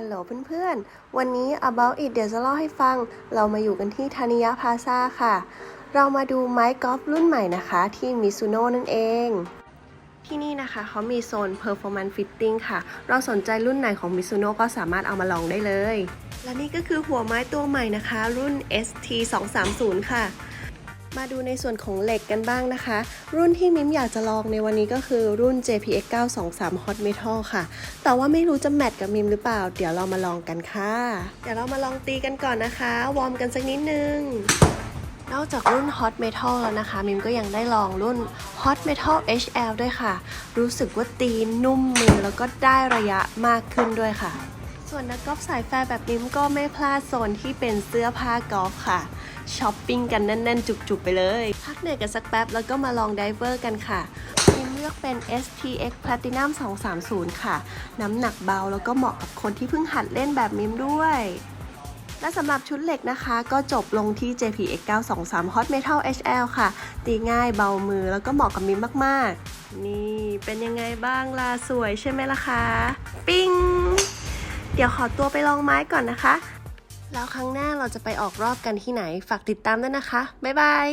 ฮัลโหลเพื่อนๆ วันนี้ About It เดี๋ยวจะเล่าให้ฟัง เรามาอยู่กันที่ธานิยะพาซาค่ะ เรามาดูไม้กอล์ฟรุ่นใหม่นะคะที่มิซูโน่นั่นเอง ที่นี่นะคะเขามีโซน Performance Fitting ค่ะ เราสนใจรุ่นไหนของมิซูโน่ก็สามารถเอามาลองได้เลย และนี่ก็คือหัวไม้ตัวใหม่นะคะ รุ่น ST 2 3 0ค่ะ มาดูในส่วนของเหล็กกันบ้างนะคะ รุ่นที่มิมอยากจะลองในวันนี้ก็คือรุ่น JPX 923 Hot Metal ค่ะ แต่ว่าไม่รู้จะแมทกับมิมหรือเปล่า เดี๋ยวเรามาลองกันค่ะ เดี๋ยวเรามาลองตีกันก่อนนะคะ วอร์มกันสักนิดนึงนอกจากรุ่น Hot Metal แล้วนะคะ มิมก็ยังได้ลองรุ่น Hot Metal HL ด้วยค่ะ รู้สึกว่าตีนุ่มมือแล้วก็ได้ระยะมากขึ้นด้วยค่ะ ส่วนนักกอล์ฟสายแฟร์แบบมิมก็ไม่พลาดโซนที่เป็นเสื้อผ้ากอล์ฟค่ะ ช้อปปิ้งกันแน่น ๆ จุก ๆ ไปเลย พักเหนื่อยกันสักแป๊บ แล้วก็มาลองไดเวอร์กันค่ะมิมเลือกเป็น STX Platinum 230 ค่ะ น้ำหนักเบาแล้วก็เหมาะกับคนที่เพิ่งหัดเล่นแบบมิมด้วย และสำหรับชุดเหล็กนะคะ ก็จบลงที่ JPX 923 Hot Metal HL ค่ะ ตีง่ายเบามือแล้วก็เหมาะกับมิมมาก ๆ นี่เป็นยังไงบ้างล่ะสวยใช่ไหมล่ะคะ ปิ้งเดี๋ยวขอตัวไปลองไม้ก่อนนะคะ แล้วครั้งหน้าเราจะไปออกรอบกันที่ไหน ฝากติดตามด้วยนะคะ บ๊ายบาย